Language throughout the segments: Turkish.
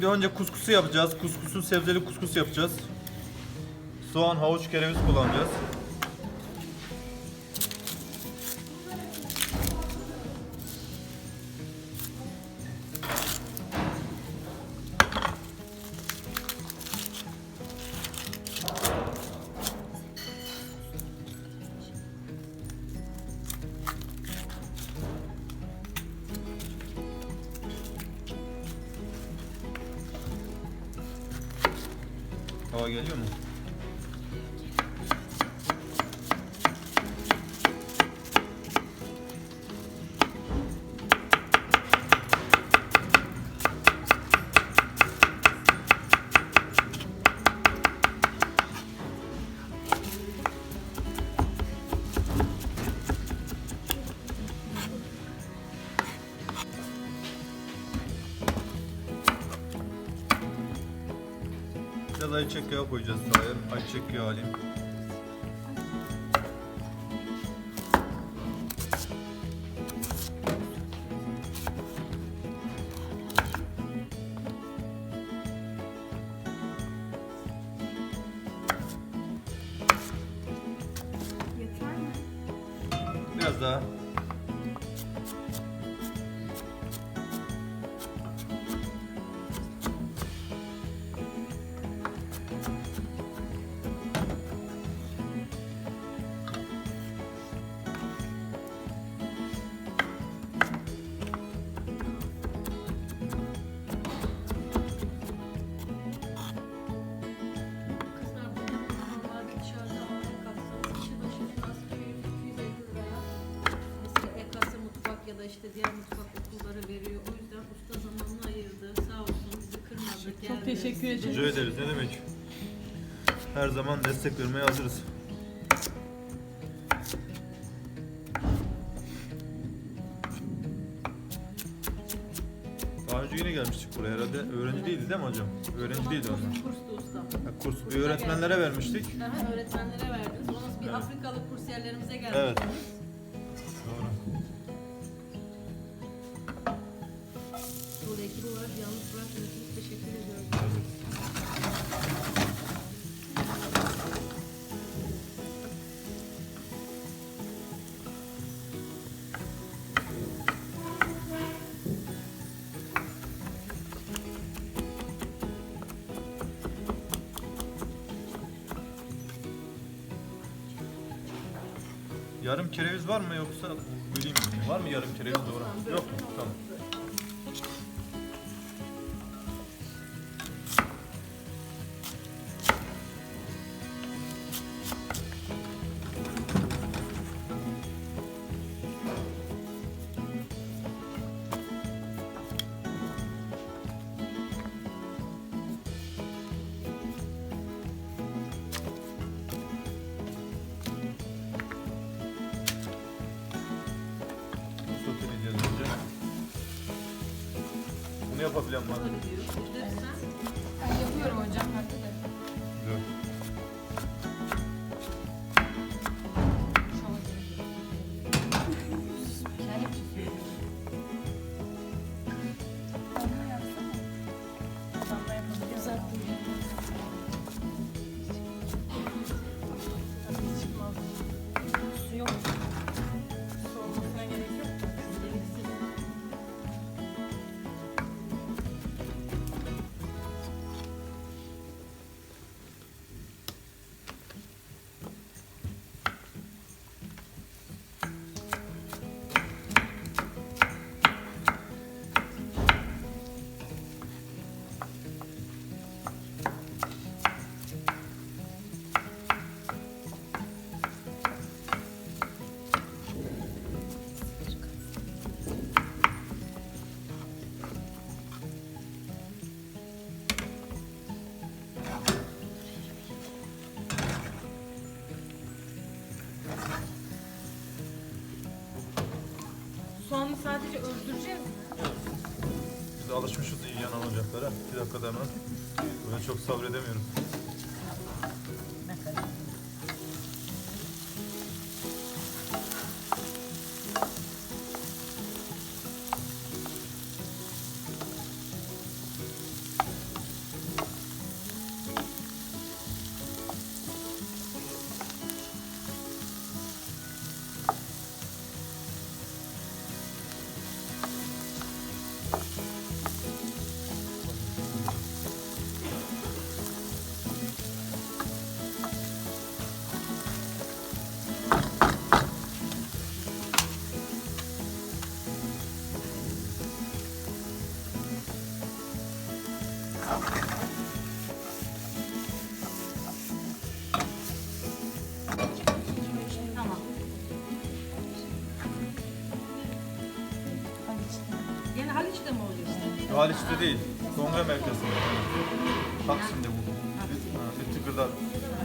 Şimdi önce kuskusu yapacağız. Kuskusu sebzeli kuskus yapacağız. Soğan, havuç, kereviz kullanacağız. Geliyor mu? Biraz ayçiçek yağı koyacağız sahaya. Ayçiçek yağı alayım. Çok geldi. teşekkür ederim. Rica ederiz. Ne demek? Her zaman destek vermeye hazırız. Daha önce yine gelmiştik buraya herhalde. Öğrenci değildi değil mi hocam? Öğrenci değildi onlar. Kurstu usta. Kurs öğretmenlere vermiştik. Daha öğretmenlere verdiniz. Sonra bir Evet. Afrikalı kursiyerlerimize Evet. Yarım kereviz var mı yoksa böleyim mi? Var mı yarım kereviz doğru? Yok Bunu yapabilen sadece öldüreceğiz mi? Biz alışmışız iyi yanan ocaklara. 2 dakikada hemen. Ben çok sabredemiyorum.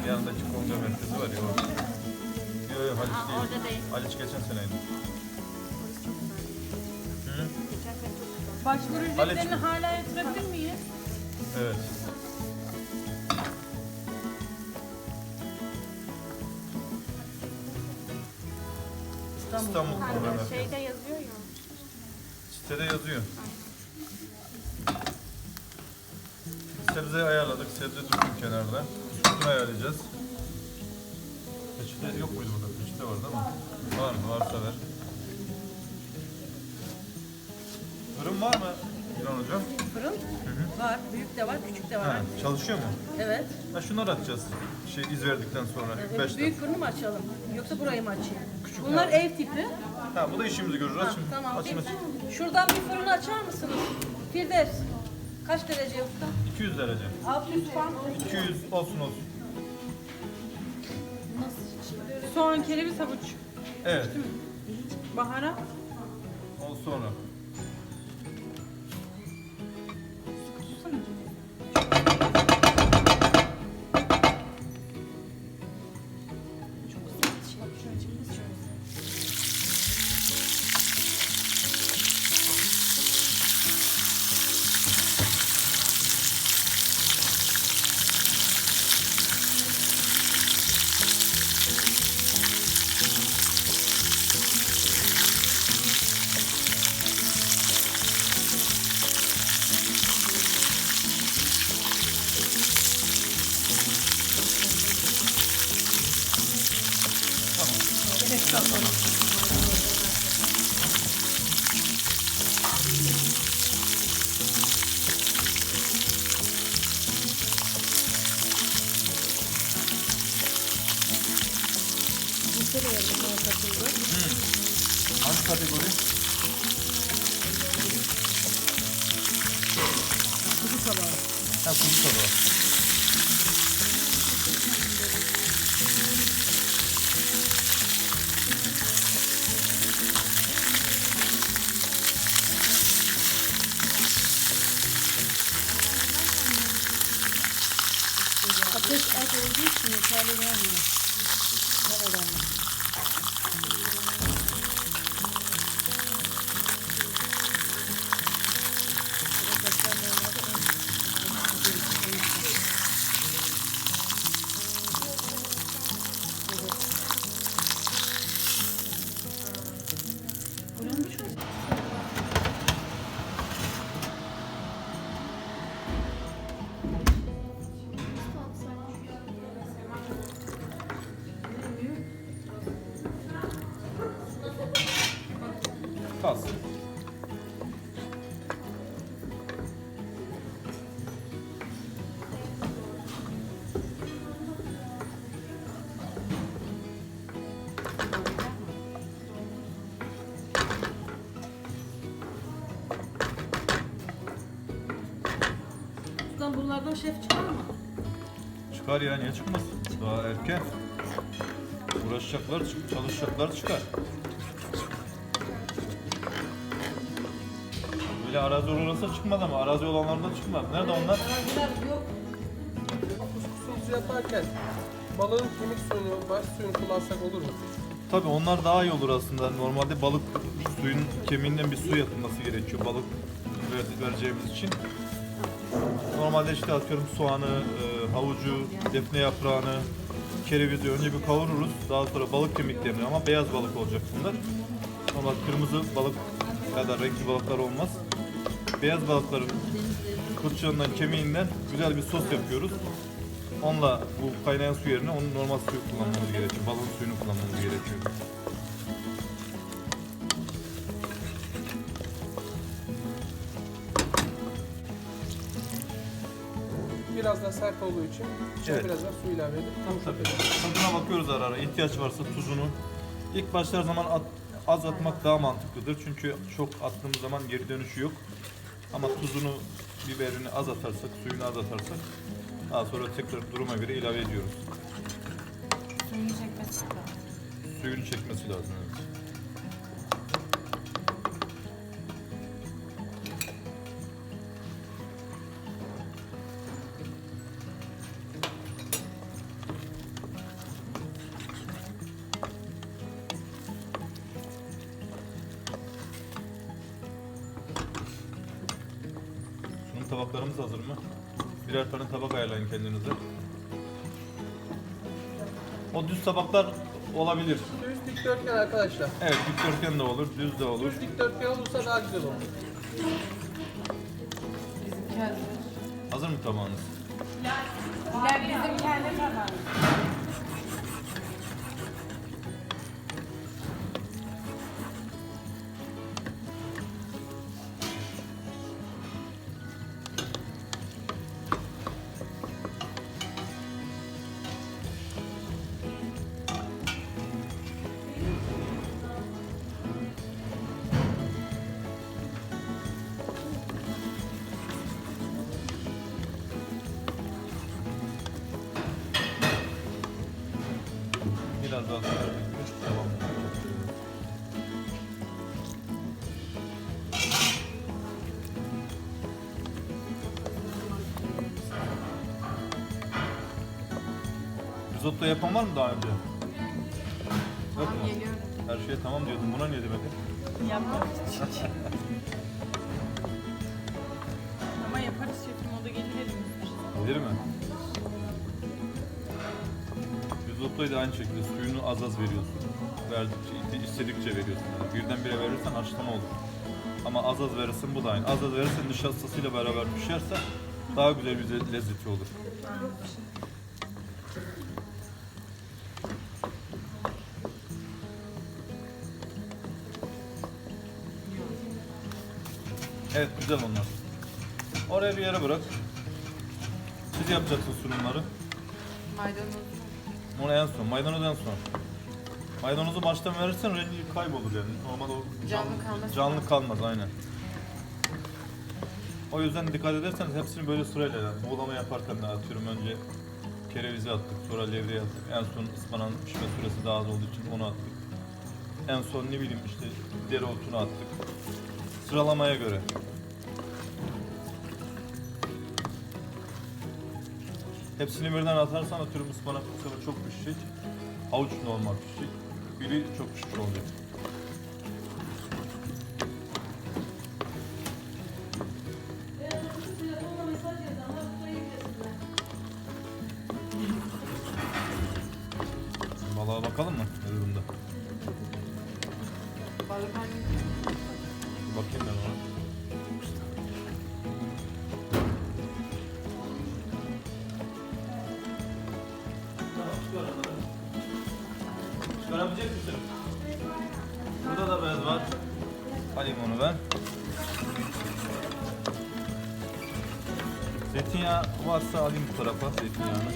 Yanındaki kongre merkezi var ya orada. Yok yok Haliç Aa, değil. orada değil. Haliç geçen seneydi. Hı? Başvuru ücretlerini hala yatırabilir miyiz? Evet. İstanbul Kongre Merkezi. Şeyde yazıyor ya. Sitede yazıyor. Sebze ayarladık. Sebze dursun kenarda. Sütünü ayarlayacağız. Peçete yok muydu burada? Peçete var değil mi? Var mı? Varsa ver. Fırın var mı İlhan Hocam? Fırın var, büyük de var, küçük de var. Ha, çalışıyor mu? Evet. Ha, şunları atacağız. Şey iz verdikten sonra. Evet, 5 büyük fırını mı açalım? Yoksa burayı mı açayım? Küçük Bunlar ev tipi. Ha, bu da işimizi görür. Ha, Açın. tamam. Açın açın. Şuradan bir fırın açar mısınız? Firdevs. Kaç derece usta? 200 derece. 600 falan. 200 olsun olsun. Soğan, kereviz, havuç. Evet. Baharat. O sonra. ちゃうな、あん。Bunlardan şef çıkar mı? Çıkar ya niye çıkmasın? Daha erken. Uğraşacaklar, çalışacaklar çıkar. Böyle arazi olursa çıkmaz ama arazi olanlarında çıkmaz. Nerede onlar? Araziler yok. Kuskus yaparken balığın kemik suyunu, baş suyunu kullansak olur mu? Tabii onlar daha iyi olur aslında. Normalde balık suyun kemiğinden bir su yapılması gerekiyor balık ver- vereceğimiz için. Normalde işte atıyorum soğanı, e, havucu, defne yaprağını, kerevizi önce bir kavururuz. Daha sonra balık kemiklerini ama beyaz balık olacak bunlar. Ama kırmızı balık ya da renkli balıklar olmaz. Beyaz balıkların kılçığından, kemiğinden güzel bir sos yapıyoruz. Onunla bu kaynayan su yerine onun normal suyu kullanmamız gerekiyor. Balon suyunu kullanmamız gerekiyor. Biraz da sert olduğu için içine Evet. biraz daha su ilave edip Tabii. Tadına bakıyoruz ara ara. İhtiyaç varsa tuzunu. İlk başlar zaman at- az atmak daha mantıklıdır. Çünkü çok attığımız zaman geri dönüşü yok. Ama tuzunu, biberini az atarsak, suyunu az atarsak daha sonra tekrar duruma göre ilave ediyoruz. Suyunu çekmesi lazım. Suyunu çekmesi lazım. Evet. Tabaklarımız hazır mı? Birer tane tabak ayarlayın kendinize. O düz tabaklar olabilir. Düz dikdörtgen arkadaşlar. Evet dikdörtgen de olur, düz de olur. Düz dikdörtgen olursa daha güzel olur. Hazır mı tabağınız? Bilal bizim kendi tabağımız. Biraz daha sonra devam. Risotto yapan var mı daha önce? Yok mu? Her şeye tamam diyordum. Buna niye demedin? Yapmadık Risottoyu da aynı şekilde suyunu az az veriyorsun. Verdikçe, istedikçe veriyorsun. Yani birdenbire verirsen haşlama olur. Ama az az verirsin bu da aynı. Az az verirsen nişastasıyla beraber pişerse daha güzel bir le- lezzeti olur. Evet güzel onlar. Oraya bir yere bırak. Siz yapacaksınız sunumları. Maydanoz. Onu en son. Maydanoz en son. Maydanozu baştan verirsen rengi kaybolur yani. Normal o Canlı kalmaz. Canlı kalmaz aynen. O yüzden dikkat ederseniz hepsini böyle sırayla yani. Buğulama yaparken de atıyorum önce kerevizi attık, sonra levreyi attık. En son ıspanağın pişme süresi daha az olduğu için onu attık. En son ne bileyim işte dereotunu attık. Sıralamaya göre. Hepsini birden atarsan atıyorum ıspanak bu çok pişecek. Havuç normal pişecek. Biri çok pişmiş olacak. Zeytinyağı varsa alayım bu tarafa zeytinyağını.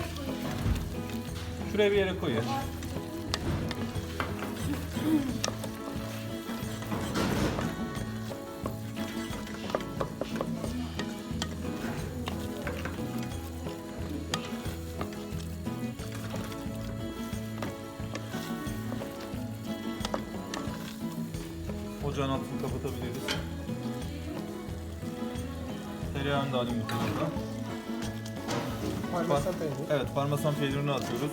Şuraya bir yere koy Parmesan peyniri. Evet, parmesan peynirini atıyoruz.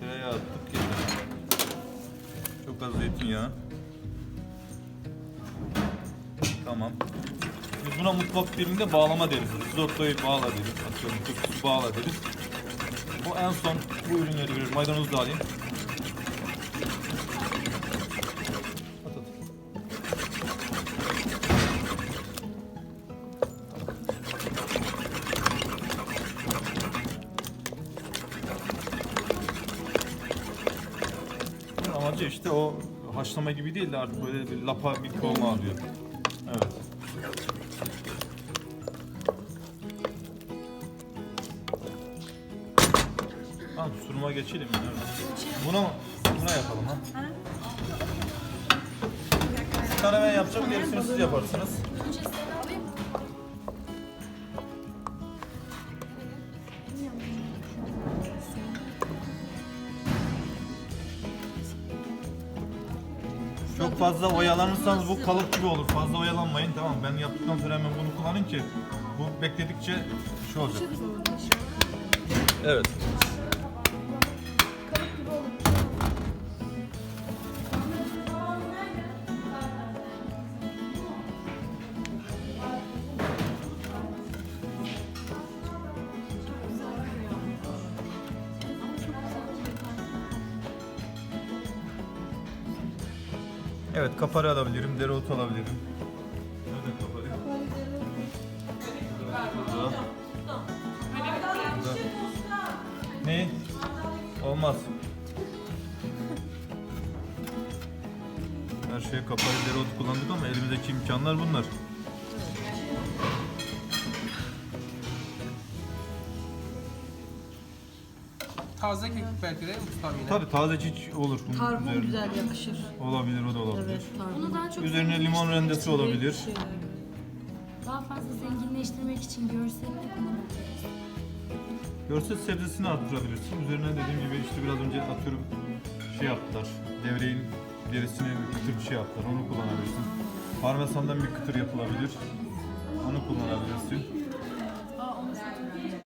Tereyağı attık yeter. Çok az zeytinyağı. Tamam. Biz buna mutfak dilinde bağlama deriz. Risottoyu bağla deriz. Atıyorum tuz bağla deriz. En son bu ürünleri veriyoruz. Maydanozu da alayım. At amacı işte o haşlama gibi değil de artık böyle bir lapa bir kıvama alıyor. Geçelim. ya. Buna mı? Buna yapalım ha. Bir tane ben yapacağım, gerisini siz yaparsınız. Çok fazla oyalanırsanız bu kalıp gibi olur. Fazla oyalanmayın. Tamam ben yaptıktan sonra hemen bunu kullanın ki bu bekledikçe şey olacak. Evet. Evet, kapari alabilirim, dereotu alabilirim. Ne? Olmaz. Her şeye kapari dereotu kullandık ama elimizdeki imkanlar bunlar. Taze kekik belki de ustam yine. Tabii taze çiç olur. bunun Tarhun üzerine. güzel yakışır. Olabilir, o da olabilir. Evet, tarhun. Bunu daha çok Üzerine limon rendesi olabilir. daha fazla zenginleştirmek için görselini kullanabiliriz. Görsel sebzesini arttırabilirsin. Üzerine dediğim gibi işte biraz önce atıyorum şey yaptılar. Devreğin derisine bir kıtır bir şey yaptılar. Onu kullanabilirsin. Parmesandan bir kıtır yapılabilir. Onu kullanabilirsin.